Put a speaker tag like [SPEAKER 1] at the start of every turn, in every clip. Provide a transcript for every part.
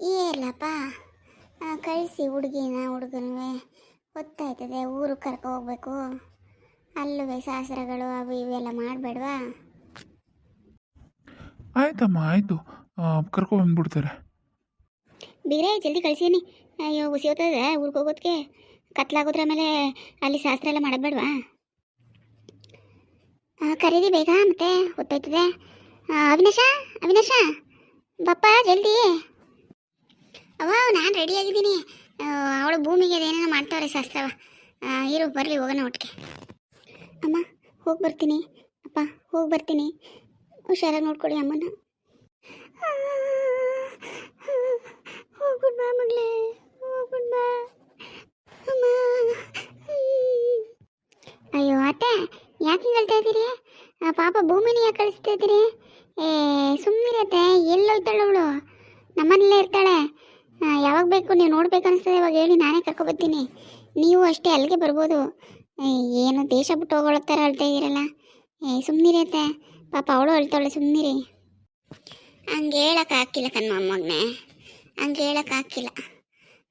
[SPEAKER 1] ಏಲಪ್ಪ ಕಳಿಸಿ ಹುಡುಗಿನ ಹುಡುಗನ್ಗೆ. ಗೊತ್ತಾಯ್ತದೆ ಊರಿಗೆ ಕರ್ಕೊ ಹೋಗ್ಬೇಕು. ಅಲ್ಲೂ ಶಾಸ್ತ್ರಗಳು ಅವು ಇವೆಲ್ಲ ಮಾಡಬೇಡ್ವಾ?
[SPEAKER 2] ಆಯ್ತಮ್ಮ ಆಯಿತು. ಕರ್ಕೊಬಂದ್ಬಿಡ್ತಾರೆ
[SPEAKER 1] ಬೀರೇ ಜಲ್ದಿ ಕಳಿಸೀನಿ ಅಯ್ಯೋ ಉಸಿ ಹೋಗ್ತದೆ ಊರಿಗೆ ಹೋಗೋದಕ್ಕೆ ಕತ್ಲಾಗೋದ್ರ ಮೇಲೆ ಅಲ್ಲಿ ಶಾಸ್ತ್ರ ಎಲ್ಲ ಮಾಡಬೇಡ್ವಾ? ಕರೀರಿ ಬೇಗ ಮತ್ತೆ ಗೊತ್ತಾಯ್ತದೆ. ಅವಿನಾಶ ಅವಿನಾಶ. ಬಪ್ಪ ಜಲ್ದಿ. ಅವ ನಾನು ರೆಡಿ ಆಗಿದ್ದೀನಿ. ಅವಳು ಭೂಮಿಗೆ ಅದೇನೇನೋ ಮಾಡ್ತಾವ್ರೆ ಶಾಸ್ತ್ರವ ಆ, ಇರು ಬರಲಿ ಹೋಗೋಣ ಒಟ್ಟಿಗೆ. ಅಮ್ಮ ಹೋಗಿ ಬರ್ತೀನಿ. ಅಪ್ಪ ಹೋಗಿ ಬರ್ತೀನಿ. ಹುಷಾರಾಗಿ ನೋಡ್ಕೊಳ್ಳಿ ಅಮ್ಮನ. ಹೋಗ್ಬಿಡ್ ಬಾ ಮಗಳೇ ಹೋಗ್ಬಿಡ್ ಬಾ. ಅಮ್ಮ ಅಯ್ಯೋ ಅತ್ತೆ ಯಾಕೆ ಹೇಳ್ತಾ ಇದ್ದೀರಿ? ಪಾಪ ಭೂಮಿನ ಯಾಕೆ ಕಳಿಸ್ತಾ ಇದ್ದೀರಿ? ಏ ಸುಮ್ಮನಿರತ್ತೆ ಎಲ್ಲೋಯ್ತಾಳೆ ಅವಳು? ನಮ್ಮನೇಲೇ ಇರ್ತಾಳೆ. ಯಾವಾಗ ಬೇಕು ನೀವು ನೋಡ್ಬೇಕು ಅನಿಸ್ತದೆ, ಇವಾಗ ಹೇಳಿ ನಾನೇ ಕರ್ಕೊಬರ್ತೀನಿ. ನೀವು ಅಷ್ಟೇ ಅಲ್ಲಿಗೆ ಬರ್ಬೋದು. ಏನು ದೇಶ ಬಿಟ್ಟು ಹೋಗೋಳ ಥರ ಅಳ್ತಾ ಇದ್ದೀರಲ್ಲ ಏ ಸುಮ್ಮನಿರತ್ತೆ ಪಾಪ ಅವಳು ಅಳ್ತಾಳೆ ಸುಮ್ಮನಿರಿ ಹಂಗೆ ಹೇಳೋಕ್ಕಾಕಿಲ್ಲ ಕಣ್ಮ ಮೊಮ್ಮಗನೇ ಹಂಗೆ ಹೇಳೋಕ್ಕಾಕಿಲ್ಲ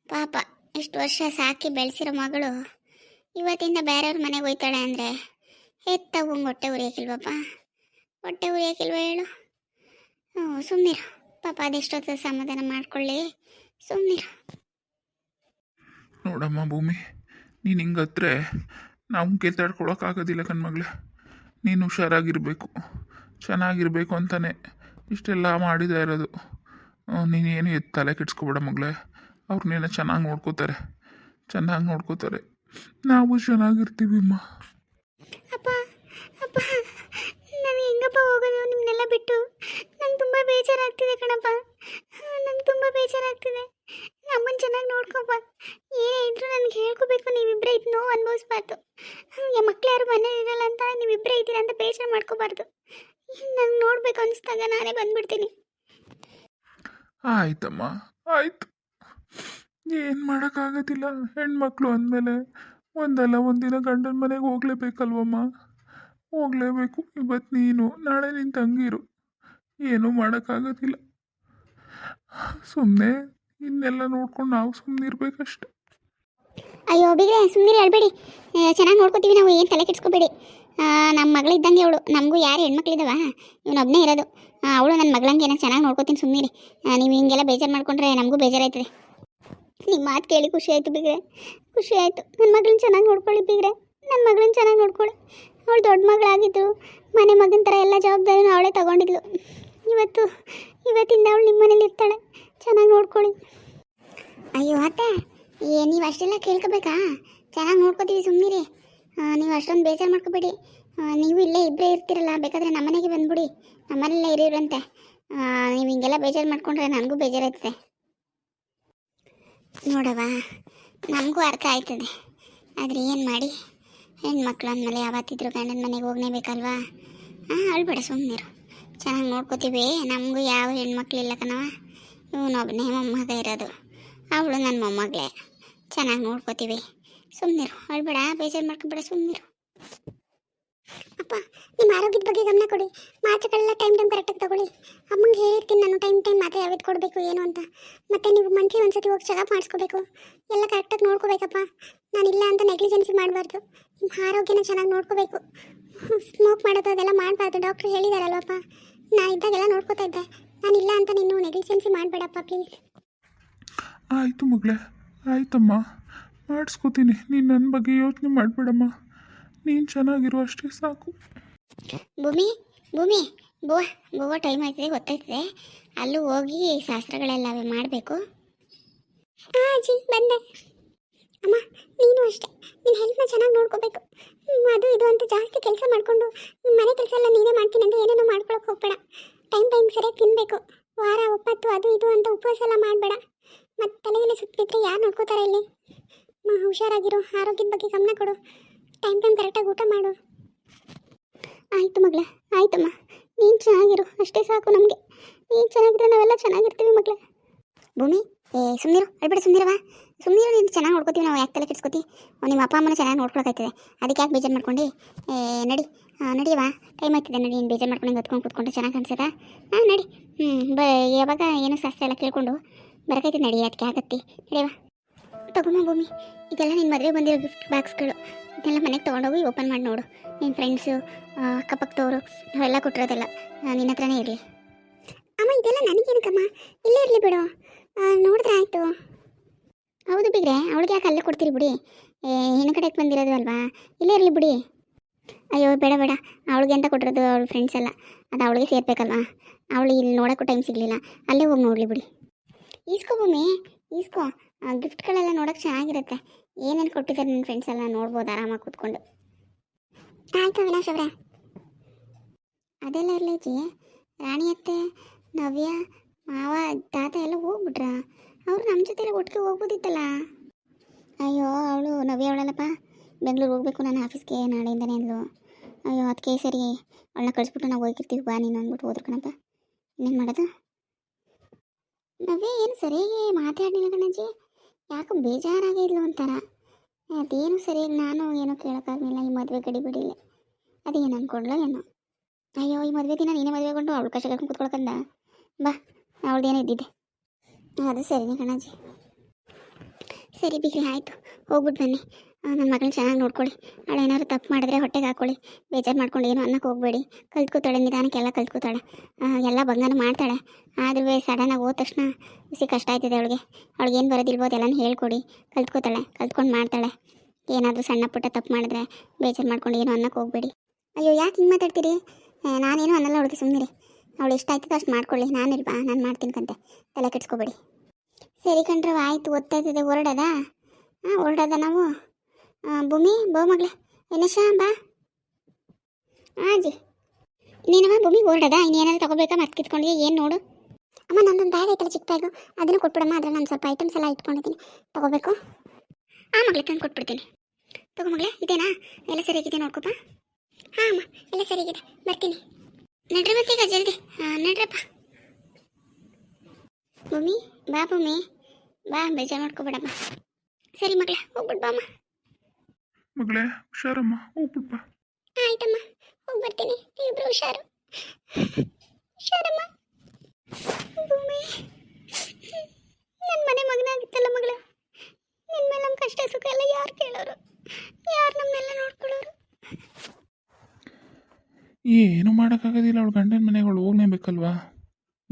[SPEAKER 1] ಪಾಪ, ಇಷ್ಟು ವರ್ಷ ಸಾಕಿ ಬೆಳೆಸಿರೋ ಮಗಳು. ಇವತ್ತಿಂದ ಬೇರೆಯವ್ರ ಮನೆಗೆ ಹೋಯ್ತಾಳೆ ಅಂದರೆ ಹೆತ್ತವಂಗೆ ಹೊಟ್ಟೆ ಉರಿಯೋಕಿಲ್ವಪ್ಪ ಹೊಟ್ಟೆ ಉರಿಯೋಕಿಲ್ವ ಹೇಳು. ಹ್ಞೂ ಸುಮ್ಮನಿರು ಪಾಪ ಅದೆಷ್ಟೊತ್ತು ಸಮಾಧಾನ ಮಾಡ್ಕೊಳ್ಳಿ. ಸುಮ್ಮನಿರು
[SPEAKER 2] ನೋಡಮ್ಮ ಭೂಮಿ ನೀನು ಹಿಂಗತ್ರೆ ನಾವು ಗೆದ್ದಾಡ್ಕೊಳಕ್ಕಾಗೋದಿಲ್ಲ ಕಣ್ಮಗಳೇ. ನೀನು ಹುಷಾರಾಗಿರಬೇಕು ಚೆನ್ನಾಗಿರಬೇಕು ಅಂತಾನೆ ಇಷ್ಟೆಲ್ಲ ಮಾಡಿದ ಇರೋದು. ನೀನೇನು ಎದ್ದು ತಲೆ ಕೆಡ್ಸ್ಕೊಬೇಡ ಮಗಳೇ. ಅವ್ರನ್ನೇನೋ ಚೆನ್ನಾಗಿ ನೋಡ್ಕೋತಾರೆ ಚೆನ್ನಾಗಿ ನೋಡ್ಕೋತಾರೆ. ನಾವು ಚೆನ್ನಾಗಿರ್ತೀವಿ ಅಮ್ಮ.
[SPEAKER 1] ಅಪ್ಪ ಅಪ್ಪ ನಾನು ಹೆಂಗಪ್ಪ ಹೋಗೋದು? ನಿಮ್ಮನ್ನೆಲ್ಲ ಬಿಟ್ಟು ನಂಗೆ ತುಂಬ ಬೇಜಾರಾಗ್ತಿದೆ ಕಣಪ್ಪ. ತುಂಬ ಬೇಜಾರಾಗ್ತಿದೆ. ಅಮ್ಮನ ಚೆನ್ನಾಗಿ ನೋಡ್ಕೊಪ್ಪ. ಏನೇ ಇದ್ರೂ ನನಗೆ ಹೇಳ್ಕೋಬೇಕು ನೀವಿಬ್ಬರೇ ಇದು ನೋವು ಅನುಭವಿಸ್ಬಾರ್ದು. ಮಕ್ಳು ಯಾರು ಮನೇಲಿ ಇರಲ್ಲ ಅಂತ ನೀವಿಬ್ಬರೇ ಇದ್ದೀರಾ ಅಂತ ಬೇಜಾರು ಮಾಡ್ಕೋಬಾರ್ದು. ನಂಗೆ ನೋಡ್ಬೇಕು ಅನಿಸ್ದಾಗ ನಾನೇ ಬಂದ್ಬಿಡ್ತೀನಿ.
[SPEAKER 2] ಆಯ್ತಮ್ಮ, ಆಯ್ತು. ಏನು ಮಾಡೋಕ್ಕಾಗೋದಿಲ್ಲ. ಹೆಣ್ಮಕ್ಳು ಅಂದಮೇಲೆ ಒಂದಲ್ಲ ಒಂದಿನ ಗಂಡನ ಮನೆಗೆ ಹೋಗ್ಲೇಬೇಕಲ್ವಮ್ಮ? ಹೋಗ್ಲೇಬೇಕು. ಇವತ್ತು ನೀನು, ನಾಳೆ ನಿನ್ನ ತಂಗಿರು. ಏನೂ ಮಾಡೋಕ್ಕಾಗೋದಿಲ್ಲ. ಸುಮ್ಮನೆ ಇನ್ನೆಲ್ಲ ನೋಡ್ಕೊಂಡು ನಾವು ಸುಮ್ಮನೆ ಇರಬೇಕಷ್ಟೆ.
[SPEAKER 1] ಅಯ್ಯೋ, ಬಿಗ್ರೆ ಸುಮ್ಮನೆ ಹೇಳ್ಬೇಡಿ ಚೆನ್ನಾಗಿ ನೋಡ್ಕೋತೀವಿ ನಾವು, ಏನು ತಲೆ ಕೆಡ್ಸ್ಕೋಬೇಡಿ. ನಮ್ಮ ಮಗಳಿದ್ದಂಗೆ ಅವಳು. ನಮಗೂ ಯಾರು ಹೆಣ್ಮಕ್ಳಿದಾವ? ಇವನೊಬ್ಬನೇ ಇರೋದು. ಅವಳು ನನ್ನ ಮಗಳಂಗೆ ಏನೋ ಚೆನ್ನಾಗಿ ನೋಡ್ಕೋತೀನಿ ಸುಮ್ಮನಿರಿ ನೀವು ಹಿಂಗೆಲ್ಲ ಬೇಜಾರು ಮಾಡ್ಕೊಂಡ್ರೆ ನಮಗೂ ಬೇಜಾರಾಯ್ತದೆ. ನಿಮ್ಮ ಮಾತು ಕೇಳಿ ಖುಷಿ ಆಯಿತು, ಬಿಗ್ರೆ. ಖುಷಿ ಆಯಿತು. ನನ್ನ ಮಗಳನ್ನ ಚೆನ್ನಾಗಿ ನೋಡ್ಕೊಳ್ಳಿ, ಬಿಗ್ರೆ. ನನ್ನ ಮಗಳನ್ನ ಚೆನ್ನಾಗಿ ನೋಡ್ಕೊಳ್ಳಿ. ಅವಳು ದೊಡ್ಡ ಮಗಳಾಗಿದ್ದು ಮನೆ ಮಗನ ಥರ ಎಲ್ಲ ಜವಾಬ್ದಾರಿನೂ ಅವಳೇ ತಗೊಂಡಿದ್ಲು. ಇವತ್ತು, ಇವತ್ತಿಂದ ಅವಳು ನಿಮ್ಮ ಮನೇಲಿ ಇರ್ತಾಳೆ. ಚೆನ್ನಾಗಿ ನೋಡ್ಕೊಳ್ಳಿ. ಅಯ್ಯೋ ಅತ್ತೆ, ಏ, ನೀವು ಅಷ್ಟೆಲ್ಲ ಕೇಳ್ಕೋಬೇಕಾ? ಚೆನ್ನಾಗಿ ನೋಡ್ಕೋತೀವಿ ಸುಮ್ಮನಿರಿ ನೀವು ಅಷ್ಟೊಂದು ಬೇಜಾರು ಮಾಡ್ಕೋಬೇಡಿ. ನೀವು ಇಲ್ಲೇ ಇಬ್ಬರೇ ಇರ್ತೀರಲ್ಲ, ಬೇಕಾದರೆ ನಮ್ಮನೆಗೆ ಬಂದ್ಬಿಡಿ. ನಮ್ಮನೆಲ್ಲೇ ಇರಿರಂತೆ. ನೀವು ಹಿಂಗೆಲ್ಲ ಬೇಜಾರು ಮಾಡ್ಕೊಂಡ್ರೆ ನನಗೂ ಬೇಜಾರಾಯ್ತದೆ ನೋಡವ ನಮಗೂ ಅರ್ಥ ಆಯ್ತದೆ. ಆದರೆ ಏನು ಮಾಡಿ? ಹೆಣ್ಮಕ್ಳು ಅಂದಮೇಲೆ ಯಾವತ್ತಿದ್ರು ಗಂಡನ ಮನೆಗೆ ಹೋಗ್ಲೇಬೇಕಲ್ವಾ ಹಾಂ ಅಳ್ಬೇಡ ಸುಮ್ಮನಿರು ಚೆನ್ನಾಗಿ ನೋಡ್ಕೋತೀವಿ. ನಮಗೂ ಯಾವ ಹೆಣ್ಮಕ್ಳು ಇಲ್ಲ ಕಣವ ಇವನೊಬ್ಬನೇ ಮೊಮ್ಮಗ ಇರೋದು. ಅವಳು ನನ್ನ ಮೊಮ್ಮಗಳೇ. ಚೆನ್ನಾಗಿ ನೋಡ್ಕೋತೀವಿ. ಸುಮ್ಮನಿರು ಅಳ್ಬೇಡ, ಬೇಜಾರು ಮಾಡ್ಕೊಬೇಡ ಸುಮ್ಮನಿರು ಅಪ್ಪ ಆರೋಗ್ಯದ ಬಗ್ಗೆ ಗಮನ ಕೊಡಿ. ಮಾತ್ರೆಗಳೆಲ್ಲ ಟೈಮ್ ಟೈಮ್ ಕರೆಕ್ಟಾಗಿ ತಗೊಳ್ಳಿ. ಅಮ್ಮಂಗೆ ಹೇಳಿರ್ತೀನಿ ನಾನು ಟೈಮ್ ಟೈಮ್ ಮಾತ್ರೆ ಯಾವ್ದು ಕೊಡಬೇಕು, ಏನು ಅಂತ. ಮತ್ತೆ ನೀವು ಮಂತ್ಲಿ ಒಂದ್ಸತಿ ಹೋಗಿ ಚೆಕಪ್ ಮಾಡಿಸ್ಕೋಬೇಕು. ಎಲ್ಲ ಕರೆಕ್ಟಾಗಿ ನೋಡ್ಕೋಬೇಕಪ್ಪ. ನಾನಿಲ್ಲ ಅಂತ ನೆಗ್ಲಿಜೆನ್ಸಿ ಮಾಡಬಾರ್ದು. ನಿಮ್ಮ ಆರೋಗ್ಯನ ಚೆನ್ನಾಗಿ ನೋಡ್ಕೋಬೇಕು. ಸ್ಮೋಕ್ ಮಾಡೋದು ಅದೆಲ್ಲ ಮಾಡಬಾರ್ದು. ಡಾಕ್ಟ್ರು ಹೇಳಿದಾರಲ್ವಪ್ಪ. ನಾನು ಇದ್ದಾಗೆಲ್ಲ ನೋಡ್ಕೋತಾ ಇದ್ದೆ. ನಾನಿಲ್ಲ ಅಂತ ನೀನು ನೆಗ್ಲಿಜೆನ್ಸಿ ಮಾಡಬೇಡಪ್ಪ ಪ್ಲೀಸ್
[SPEAKER 2] ಆಯಿತು ಮಗಳೇ, ಆಯ್ತಮ್ಮ. ಮಾಡಿಸ್ಕೋತೀನಿ. ನೀನು ನನ್ನ ಬಗ್ಗೆ ಯೋಚನೆ ಮಾಡಬೇಡಮ್ಮ. ನೀನು ಚೆನ್ನಾಗಿರೋ ಅಷ್ಟೇ ಸಾಕು.
[SPEAKER 1] ಭೂಮಿ ಭೂಮಿ ಬೋ ಬೋವ ಟೈಮ್ ಆಯ್ತದೆ, ಗೊತ್ತಾಯ್ತದೆ. ಅಲ್ಲೂ ಹೋಗಿ ಶಾಸ್ತ್ರಗಳೆಲ್ಲ ಮಾಡಬೇಕು. ಅಜ್ಜಿ, ಬಂದೆ. ಅಮ್ಮ, ನೀನು ಅಷ್ಟೇ. ನಿನ್ನ ಹೆಲ್ತ್ನ ಚೆನ್ನಾಗಿ ನೋಡ್ಕೋಬೇಕು. ಅದು ಇದು ಅಂತ ಜಾಸ್ತಿ ಕೆಲಸ ಮಾಡಿಕೊಂಡು ಮನೆ ಕೆಲಸ ಎಲ್ಲ ನೀನೇ ಮಾಡ್ತೀನಿ ಅಂತ ಏನೇನೋ ಮಾಡ್ಕೊಳಕ್ಕೆ ಹೋಗ್ಬೇಡ. ಟೈಮ್ ಟೈಮ್ ಸರಿಯಾಗಿ ತಿನ್ನಬೇಕು ವಾರ, ಒಪ್ಪತ್ತು, ಅದು ಇದು ಅಂತ ಉಪವಾಸ ಎಲ್ಲ ಮಾಡಬೇಡ. ಮತ್ತು ತಲೆಗೆಲ್ಲ ಸುತ್ತಿದ್ರೆ ಯಾರು ನೋಡ್ಕೋತಾರೆ ಇಲ್ಲಿ? ಹುಷಾರಾಗಿರು. ಆರೋಗ್ಯದ ಬಗ್ಗೆ ಗಮನ ಕೊಡು. ಟೈಮ್ ಟೈಮ್ ಕರೆಕ್ಟಾಗಿ ಊಟ ಮಾಡು. ಆಯಿತು ಮಗಳ, ಆಯ್ತಮ್ಮ. ನೀನು ಚೆನ್ನಾಗಿರು, ಅಷ್ಟೇ ಸಾಕು ನಮಗೆ. ನೀನು ಚೆನ್ನಾಗಿದ್ರೆ ನಾವೆಲ್ಲ ಚೆನ್ನಾಗಿರ್ತೀವಿ ಮಗಳೇ. ಭೂಮಿ, ಏ ಸುಮ್ಮನಿರು ಅಳ್ಬೇಡ ಸುಮ್ಮನಿರವ ಸುಮ್ಮನೆ ನೀನು ಚೆನ್ನಾಗಿ ನೋಡ್ಕೋತೀವಿ ನಾವು ಯಾಕೆ ತಲೆ ಕೆಡ್ಸ್ಕೊತಿ? ನಿಮ್ಮ ಅಪ್ಪ ಅಮ್ಮನ ಚೆನ್ನಾಗಿ ನೋಡ್ಕೊಳಕಾಯ್ತದೆ. ಅದಕ್ಕೆ ಯಾಕೆ ಬೇಜಾರು ಮಾಡ್ಕೊಂಡು? ಏ, ನಡಿ. ನಡಿಯವ ಟೈಮ್ ಆಯ್ತದೆ, ನಡಿ, ನೀನು ಬೇಜಾರು ಮಾಡ್ಕೊಂಡು ಹತ್ಕೊಂಡು ಕೂತ್ಕೊಂಡು ಚೆನ್ನಾಗಿ ಕಾಣಿಸ್ತದ ಹಾಂ, ನಡಿ. ಹ್ಞೂ ಬ, ಯಾವಾಗ ಏನೋ ಶಾಸ್ತ್ರ ಎಲ್ಲ ಕೇಳ್ಕೊಂಡು ಬರಕೈತಿ ನಡಿ ಅದಕ್ಕೆ ಆಗತ್ತೆ. ನಡಿಯವ ತಗೊಂಬ ಭೂಮಿ, ಇದೆಲ್ಲ ನಿನ್ನ ಮದುವೆ ಬಂದಿರೋ ಗಿಫ್ಟ್ ಬಾಕ್ಸ್ಗಳು ಇದೆಲ್ಲ ಮನೆಗೆ ತೊಗೊಂಡೋಗಿ ಓಪನ್ ಮಾಡಿ ನೋಡು. ನಿನ್ನ ಫ್ರೆಂಡ್ಸು ಅಕ್ಕಪಕ್ಕದವರು ಅವೆಲ್ಲ ಕೊಟ್ಟಿರೋದೆಲ್ಲ. ನಿನ್ನ ಹತ್ರನೇ ಇರಲಿ. ಅಮ್ಮ, ಇದೆಲ್ಲ ನನಗೇನಕ್ಕಮ್ಮ? ಇಲ್ಲೇ ಇರಲಿ ಬಿಡು. ನೋಡಿದ್ರೆ ಆಯಿತು. ಹೌದು ಬಿಗ್ರೆ, ಅವಳಿಗೆ ಯಾಕೆ ಅಲ್ಲೇ ಕೊಡ್ತೀರಿ ಬಿಡಿ? ಹೆಣ್ಣು ಕಡೆಗೆ ಬಂದಿರೋದು ಅಲ್ವಾ? ಇಲ್ಲೇ ಇರಲಿ ಬಿಡಿ. ಅಯ್ಯೋ, ಬೇಡ ಬೇಡ. ಅವಳಿಗೆ ಅಂತ ಕೊಟ್ಟಿರೋದು ಅವಳ ಫ್ರೆಂಡ್ಸ್ ಎಲ್ಲ? ಅದು ಅವಳಿಗೆ ಸೇರ್ಬೇಕಲ್ವಾ? ಅವಳು ಇಲ್ಲಿ ನೋಡೋಕ್ಕೂ ಟೈಮ್ ಸಿಗಲಿಲ್ಲ. ಅಲ್ಲೇ ಹೋಗಿ ನೋಡಲಿ ಬಿಡಿ. ಈಸ್ಕೊ ಭೂಮಿ, ಈಸ್ಕೊ. ಗಿಫ್ಟ್ಗಳೆಲ್ಲ ನೋಡೋಕೆ ಚೆನ್ನಾಗಿರುತ್ತೆ. ಏನೇನು ಕೊಟ್ಟಿದ್ದಾರೆ ನನ್ನ ಫ್ರೆಂಡ್ಸ್ ಎಲ್ಲ ನೋಡ್ಬೋದು ಆರಾಮಾಗಿ ಕೂತ್ಕೊಂಡು. ಆಯ್ತು ಅವಿನಾಶ್ ಅವರೇ. ಅದೆಲ್ಲ ಇರಲಿ ಜಿ ರಾಣಿ ಅತ್ತೆ, ನವ್ಯ, ಮಾವ, ತಾತ ಎಲ್ಲ ಹೋಗ್ಬಿಟ್ರಾ? ಅವರು ನಮ್ಮ ಜೊತೆ ಎಲ್ಲ ಒಟ್ಟಿಗೆ ಹೋಗ್ಬೋದಿತ್ತಲ್ಲ? ಅಯ್ಯೋ, ಅವಳು ನವ್ಯ ಅವಳಲ್ಲಪ್ಪ. ಬೆಂಗಳೂರು ಹೋಗ್ಬೇಕು ನಾನು ಆಫೀಸ್ಗೆ ನಾಳೆಯಿಂದನೇ ಅಂದ್ಲು. ಅಯ್ಯೋ ಅದಕ್ಕೆ ಸರಿ. ಅವಳನ್ನ ಕಳಿಸ್ಬಿಟ್ಟು ನಾವು ಹೋಗಿರ್ತೀವಿ, ಬಾ ನೀನು ಅಂದ್ಬಿಟ್ಟು ಹೋದ್ರು ಕಣಪ್ಪ. ಇನ್ನೇನು ಮಾಡೋದು? ನವ್ಯ ಏನು ಸರಿಯಾಗಿ ಮಾತಾಡಲಿಲ್ಲ ಕಣಜ್ಜಿ. ಯಾಕೋ ಬೇಜಾರಾಗಿದ್ಲು ಒಂಥರ. ಅದೇನು ಸರಿಯಾಗಿ ನಾನು ಏನೋ ಕೇಳೋಕ್ಕಾಗಲಿಲ್ಲ ಈ ಮದುವೆ ಗಡಿ ಬಿಡಿಲ್ಲ ಅದೇನು ಅಂದ್ಕೊಂಡ್ಲೋ ಏನೋ. ಅಯ್ಯೋ, ಈ ಮದುವೆ ದಿನ ನೀನೇ ಮದುವೆಗೊಂಡು ಅವಳು ಕಷ್ಟ ಕರ್ಕೊಂಡು ಕೂತ್ಕೊಳಕಂದ? ಬಾ ಅವಳದೇನೋ ಇದ್ದಿದ್ದೆ ಅದು ಸರಿನೇ ಕಣಾಜಿ. ಸರಿ ಬಿಗ್ರಿ ಆಯಿತು. ಹೋಗ್ಬಿಟ್ಟು ಬನ್ನಿ. ನನ್ನ ಮಗಳನ್ನ ಚೆನ್ನಾಗಿ ನೋಡ್ಕೊಳ್ಳಿ. ಅವಳು ಏನಾದ್ರು ತಪ್ಪು ಮಾಡಿದ್ರೆ ಹೊಟ್ಟೆಗೆ ಹಾಕೊಳ್ಳಿ. ಬೇಜಾರು ಮಾಡ್ಕೊಂಡು ಏನು ಅನ್ನಕ್ಕೆ ಹೋಗಬೇಡಿ. ಕಲ್ತ್ಕೋತಾಳೆ, ನಿಧಾನಕ್ಕೆಲ್ಲ ಕಲ್ತ್ಕೋತಾಳೆ. ಎಲ್ಲ ಬಂಗಾರ ಮಾಡ್ತಾಳೆ. ಆದ್ರೂ ಸಡನ್ನಾಗಿ ಹೋದ ತಕ್ಷಣ ಬಿಸಿ ಕಷ್ಟ ಆಯ್ತದೆ ಅವಳಿಗೆ. ಅವಳಿಗೆ ಏನು ಬರೋದಿಲ್ಬೋದು ಎಲ್ಲನೂ ಹೇಳ್ಕೊಡಿ. ಕಲ್ತ್ಕೋತಾಳೆ, ಕಲ್ತ್ಕೊಂಡು ಮಾಡ್ತಾಳೆ. ಏನಾದರೂ ಸಣ್ಣ ಪುಟ್ಟ ತಪ್ಪು ಮಾಡಿದ್ರೆ ಬೇಜಾರು ಮಾಡ್ಕೊಂಡು ಏನು ಅನ್ನಕ್ಕೆ ಹೋಗಬೇಡಿ. ಅಯ್ಯೋ, ಯಾಕೆ ಹಿಂಗೆ ಮಾತಾಡ್ತೀರಿ? ನಾನೇನು ಅನ್ನಲ್ಲ ಅವಳಿಗೆ ಸುಮ್ಮನೆ ಅವಳು ಇಷ್ಟ ಆಯ್ತದೆ ಅಷ್ಟು ಮಾಡ್ಕೊಳ್ಳಿ. ನಾನಿಲ್ವಾ ನಾನು ಮಾಡ್ತೀನಿ ಕಂತೆ. ತಲೆ ಕೆಡ್ಸ್ಕೊಬೇಡಿ. ಸರಿ ಕಣ್ರವ ಆಯಿತು ಓದ್ತಾಯ್ತದೆ ಹೊರಡದಾ? ಹಾಂ ಹೊರಡದ ನಾವು? ಭೂಮಿ, ಬೋ ಮಗಳೇ. ಏನಶ ಬಾ. ಆಜಿ ನೀನಮ್ಮ ಭೂಮಿ ಹೊರಡದ ಇನ್ನೇನಾದ್ರು ತಗೋಬೇಕಾ? ಮತ್ತೆ ಕಿತ್ಕೊಂಡಿದ್ಯಾ? ಏನು ನೋಡು. ಅಮ್ಮ, ನಂದೊಂದು ಬ್ಯಾಗ್ ಐತಲ್ಲ ಚಿಕ್ಕ ಬ್ಯಾಗು ಅದನ್ನು ಕೊಟ್ಬಿಡಮ್ಮ. ಅದ್ರಲ್ಲಿ ನಾನು ಸ್ವಲ್ಪ ಐಟಮ್ಸ್ ಎಲ್ಲ ಇಟ್ಕೊಂಡಿದ್ದೀನಿ. ತಗೋಬೇಕು? ಆ, ಮಗಳೇ, ತಂದು ಕೊಟ್ಬಿಡ್ತೀನಿ. ತಗೋ ಮಗಳೇ, ಇದೇನಾ? ಎಲ್ಲ ಸರಿಯಾಗಿದೆ ನೋಡ್ಕೊಪ್ಪ? ಹಾಂ, ಅಮ್ಮ, ಎಲ್ಲ ಸರಿಯಾಗಿದೆ. ಬರ್ತೀನಿ. ನಡ್ರಿ ಮತ್ತೀಗ ಜಲ್ದಿ. ಹಾಂ ನಡ್ರಪ್ಪ. ಭೂಮಿ, ಬಾ ಭೂಮಿ. ಬಾ, ಬೇಜಾರು ಮಾಡ್ಕೊಬೇಡಮ್ಮ. ಸರಿ ಮಗಳೇ ಹೋಗ್ಬಿಟ್ಟು ಬಾಮ್ಮ
[SPEAKER 2] ಮಗಳೇ ಹುಷಾರಮ್ಮ ಹೋಗ್ಬಿಡ್ಪ
[SPEAKER 1] ಆಯ್ತಮ್ಮ ಹೋಗಿ ಬರ್ತೀನಿ ಇಬ್ರು ಹುಷಾರು. ಹುಷಾರಮ್ಮ. ಭೂಮಿ. ನನ್ನ ಮನೆ ಮಗನಾಗಿತ್ತಲ್ಲ ಮಗಳ. ನಿನ್ನ ಮೇಲೆ ನಮ್ಮ ಕಷ್ಟ ಸುಖ ಎಲ್ಲ ಯಾರು ಕೇಳೋರು? ಯಾರು ನಮ್ಮನ್ನೆಲ್ಲ ನೋಡ್ಕೊಳ್ಳೋರು?
[SPEAKER 2] ಏನು ಮಾಡೋಕ್ಕಾಗೋದಿಲ್ಲ ಅವಳು ಗಂಡನ ಮನೆಗಳು ಹೋಗ್ಲೇಬೇಕಲ್ವಾ?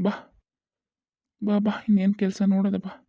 [SPEAKER 2] ಬಾ. ಬಾ ಬಾ ಇನ್ನೇನು ಕೆಲಸ ನೋಡೋದ ಬಾ.